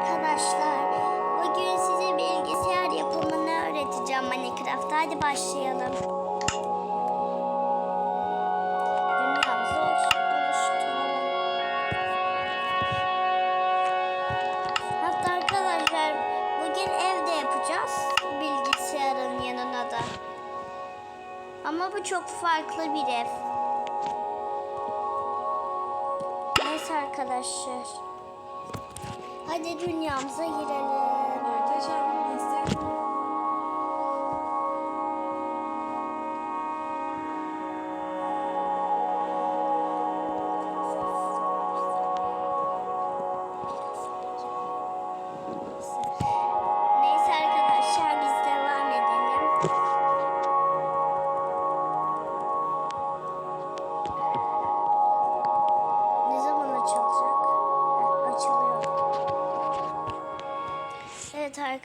arkadaşlar. Bugün size bilgisayar yapımını öğreteceğim Minecraft'ta. Hadi başlayalım. Arkadaşlar bugün evde yapacağız bilgisayarın yanına da. Ama bu çok farklı bir ev. Neyse arkadaşlar. Hadi dünyamıza girelim. Arkadaşlar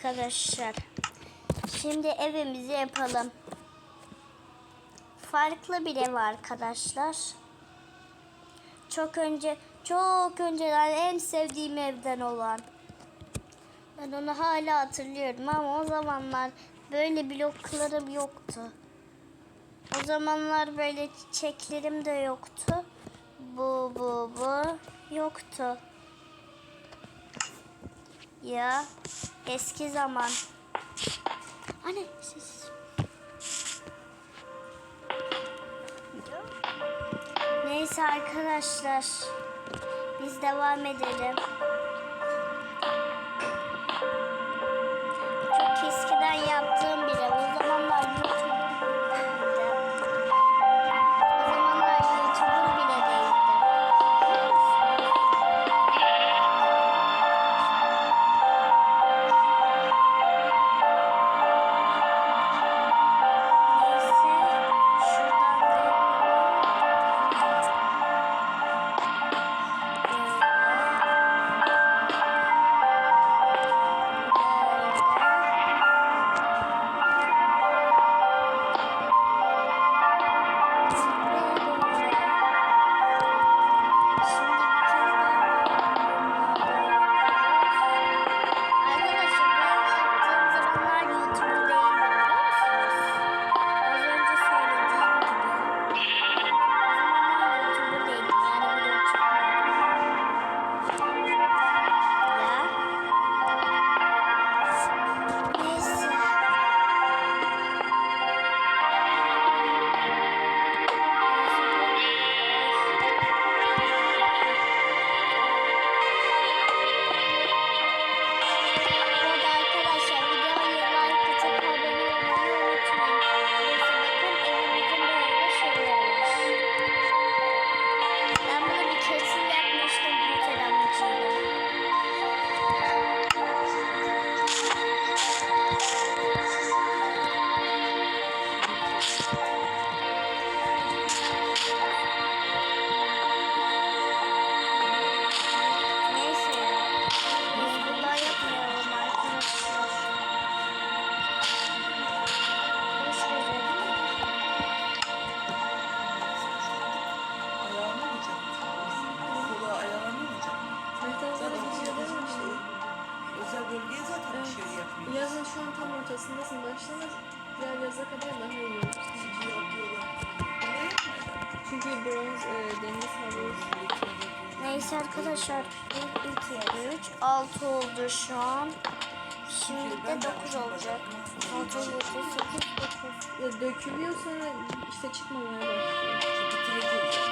arkadaşlar. Şimdi evimizi yapalım. Farklı bir ev arkadaşlar. Çok önce, çok önceden en sevdiğim evden olan. Ben onu hala hatırlıyorum ama o zamanlar böyle bloklarım yoktu. O zamanlar böyle çiçeklerim de yoktu. Bu bu bu yoktu. Ya eski zaman. Anne ses. Neyse arkadaşlar. Biz devam edelim. 6 oldu şu an. Şimdi de 9 olacak. 6, 7, 8, 9. Ya dökülüyor sonra işte çıkmamaya başlıyor.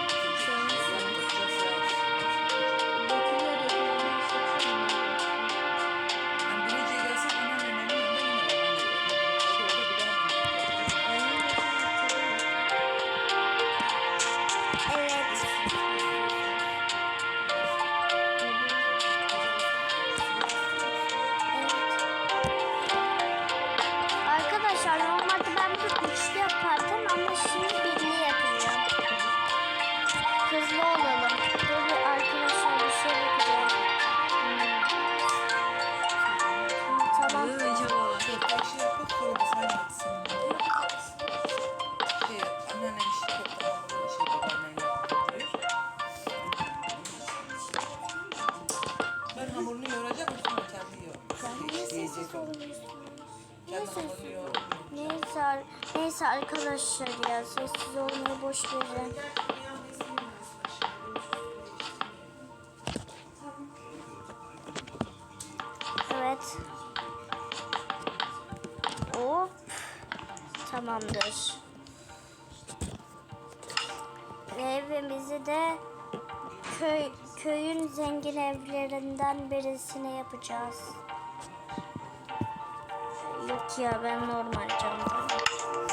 Neyse arkadaşlar ya sessiz olmayı boş verin. Evet. Hop. Tamamdır. Evimizi de köy köyün zengin evlerinden birisine yapacağız. Yok ya ben normal camdan.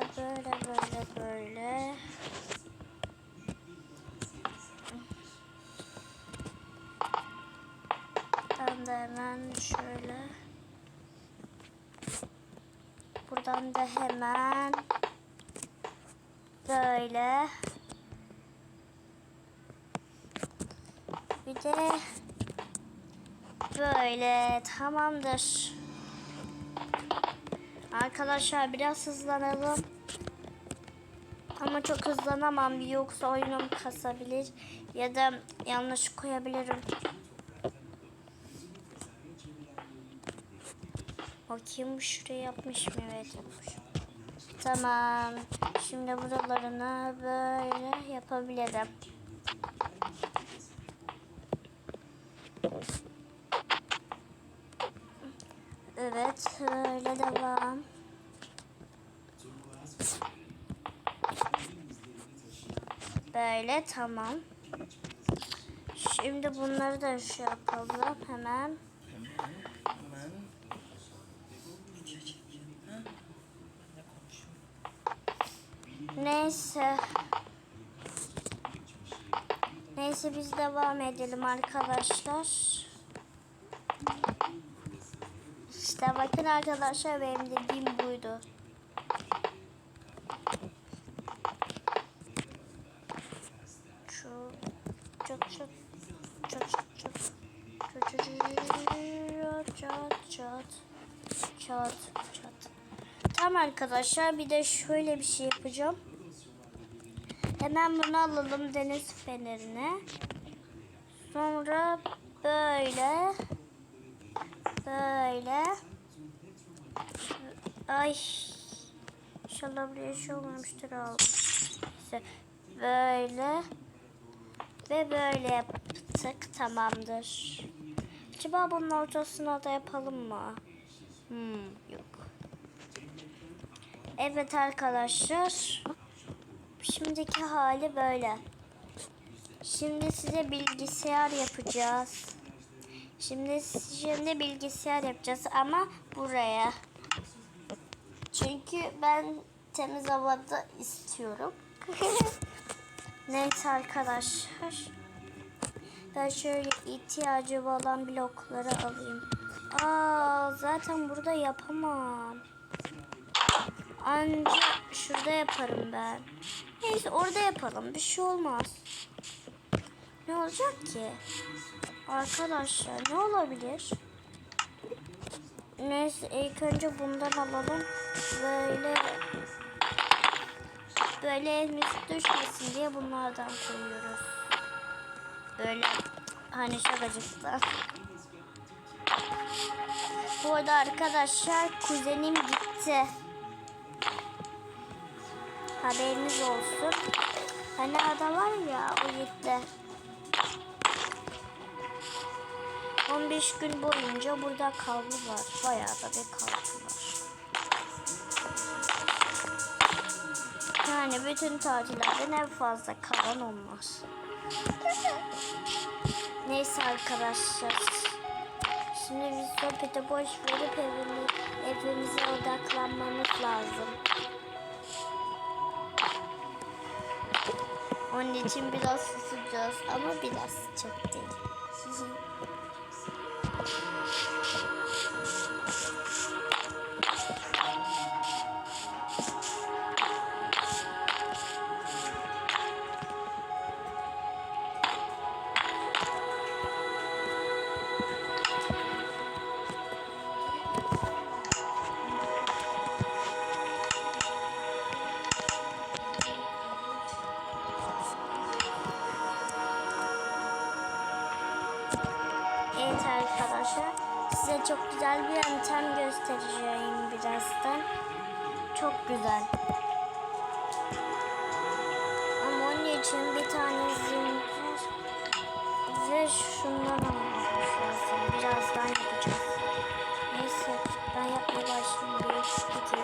Da böyle, böyle, böyle. Buradan da hemen şöyle. Buradan da hemen böyle. Bir de böyle tamamdır. Arkadaşlar biraz hızlanalım. Ama çok hızlanamam yoksa oyunum kasabilir ya da yanlış koyabilirim. Bakayım şuraya yapmış mı? Evet yapmış. Tamam. Şimdi buralarını böyle yapabilirim. Evet, böyle devam. Böyle tamam. Şimdi bunları da şu yapalım hemen. Hemen. Neyse. Neyse biz devam edelim arkadaşlar. İşte bakın arkadaşlar benim dediğim buydu. Şu çat çat çat çat çat çat çat çat çat çat çat Tamam arkadaşlar bir de şöyle bir şey yapacağım. Hemen bunu alalım deniz fenerine. Sonra böyle böyle ay inşallah bir şey olmamıştır. İşte böyle ve böyle yaptık tamamdır. Acaba bunun ortasına da yapalım mı? Hmm, yok. Evet arkadaşlar. Şimdiki hali böyle. Şimdi size bilgisayar yapacağız. Şimdi şimdi bilgisayar yapacağız ama buraya. Çünkü ben temiz havada istiyorum. Neyse arkadaşlar. Ben şöyle ihtiyacı olan blokları alayım. Aa zaten burada yapamam. Ancak şurada yaparım ben. Neyse orada yapalım. Bir şey olmaz. Ne olacak ki? Arkadaşlar ne olabilir? Neyse ilk önce bundan alalım. Böyle böyle elimiz düşmesin diye bunlardan koyuyoruz. Böyle hani şakacıkta. Bu arada arkadaşlar kuzenim gitti. Haberiniz olsun. Hani adam var ya o gitti. 15 gün boyunca burada kaldı var. Bayağı da bir kaldı var. Yani bütün tatillerden en fazla kalan olmaz. Neyse arkadaşlar. Şimdi biz sohbete boş verip evimi, evimize odaklanmamız lazım. Onun için biraz susacağız ama biraz çok değil. Ve şundan almamız lazım. Birazdan yapacağız. Neyse ben yapmaya başlayayım. Bir, iki,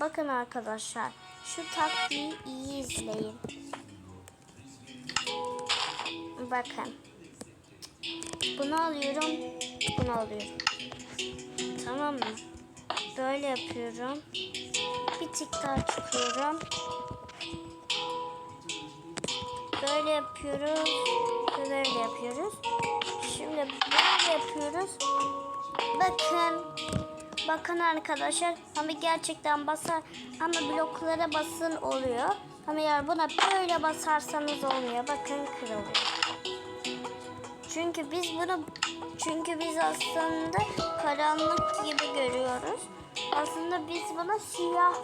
Bakın arkadaşlar. Şu taktiği iyi izleyin. Bakın. Bunu alıyorum. Bunu alıyorum. Tamam mı? Böyle yapıyorum. Bir tık daha çıkıyorum. Böyle yapıyoruz. Böyle yapıyoruz. Şimdi böyle yapıyoruz. Bakın. Bakın arkadaşlar. Ama gerçekten basar. Ama bloklara basın oluyor. Ama eğer buna böyle basarsanız olmuyor. Bakın kırılıyor. Çünkü biz bunu çünkü biz aslında karanlık gibi görüyoruz. Aslında biz bunu siyah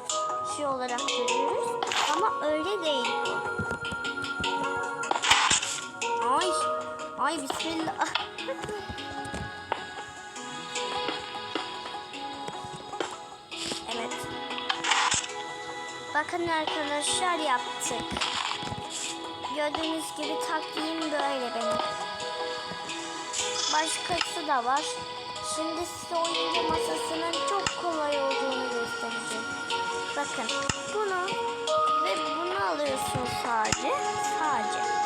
şey olarak görüyoruz. Ama öyle değil bu. Ay, ay bismillah. Bakın arkadaşlar yaptık. Gördüğünüz gibi taktiğim böyle benim. Başkası da var. Şimdi size oyuncu masasının çok kolay olduğunu göstereceğim. Bakın bunu ve bunu alıyorsun sadece. Sadece.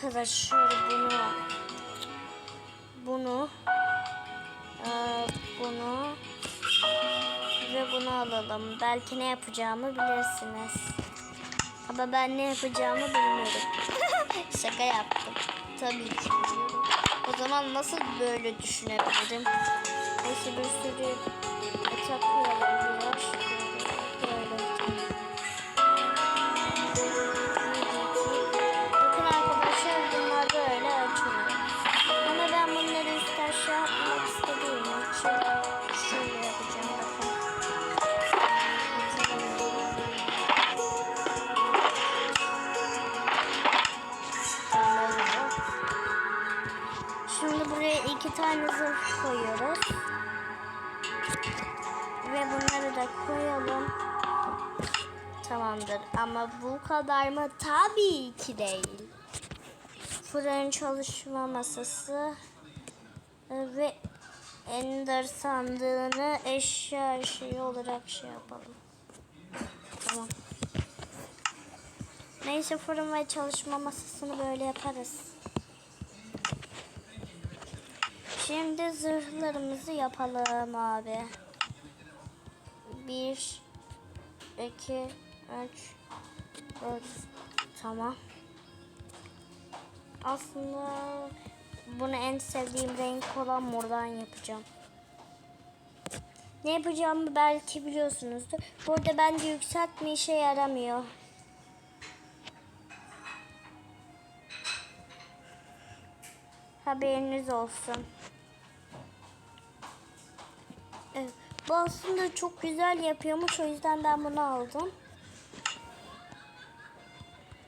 Arada arkadaşlar bunu bunu eee, bunu ve bunu alalım. Belki ne yapacağımı bilirsiniz. Ama ben ne yapacağımı bilmiyorum. Şaka yaptım. Tabii ki. O zaman nasıl böyle düşünebilirim? Neyse bir sürü koyalım biraz. Ama bu kadar mı? Tabii ki değil. Fırın çalışma masası ve Ender sandığını eşya şeyi olarak şey yapalım. Tamam. Neyse fırın ve çalışma masasını böyle yaparız. Şimdi zırhlarımızı yapalım abi. Bir, iki, üç, dört. Tamam. Aslında bunu en sevdiğim renk olan mordan yapacağım. Ne yapacağımı belki biliyorsunuzdur. Burada bence yükseltme işe yaramıyor. Haberiniz olsun. Evet, bu aslında çok güzel yapıyormuş. O yüzden ben bunu aldım.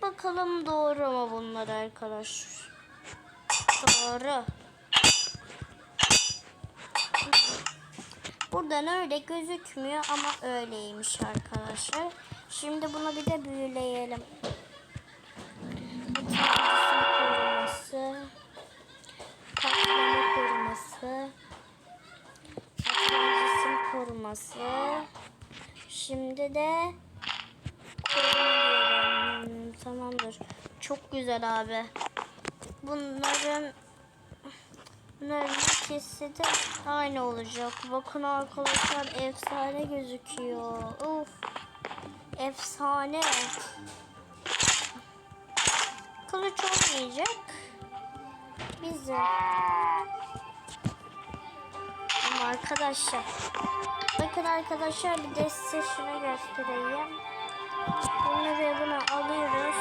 Bakalım doğru mu bunlar arkadaşlar? Doğru. Buradan öyle gözükmüyor ama öyleymiş arkadaşlar. Şimdi bunu bir de büyüleyelim. Koruması. Patlama koruması. Atlantis'in koruması. Şimdi de. Hmm, Tamamdır. Çok güzel abi. Bunların bunların ikisi de aynı olacak. Bakın arkadaşlar efsane gözüküyor. Uf. Efsane. Kılıç olmayacak. Bizim. Ama arkadaşlar. Bakın arkadaşlar bir de size şunu göstereyim. Bunu ve bunu alıyoruz.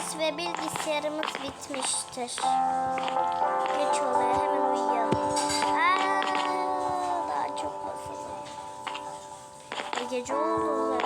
Evimiz ve bilgisayarımız bitmiştir. Geç oluyor hemen uyuyalım. Aa, daha çok basalım. E, gece oldu.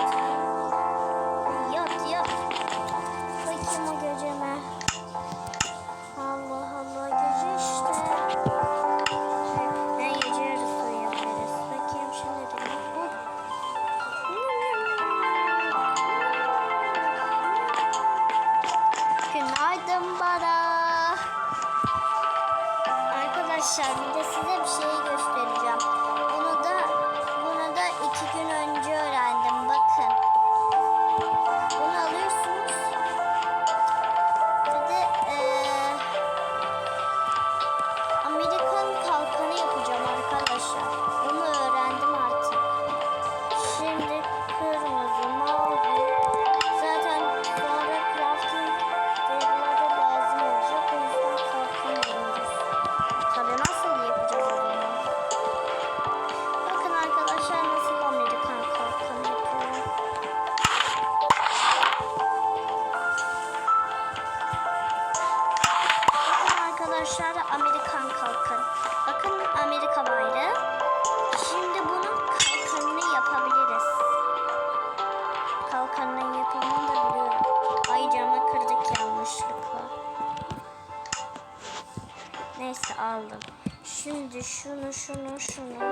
şunu şunu şunu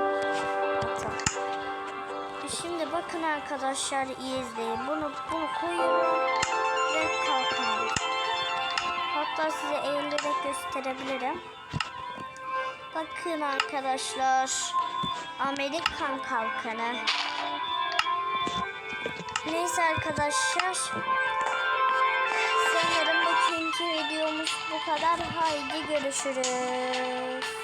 atalım. Şimdi bakın arkadaşlar iyi izleyin. Bunu bunu koyun ve kalkın. Hatta size eğilerek gösterebilirim. Bakın arkadaşlar. Amerikan kalkanı. Neyse arkadaşlar. Sanırım bugünkü videomuz bu kadar. Haydi görüşürüz.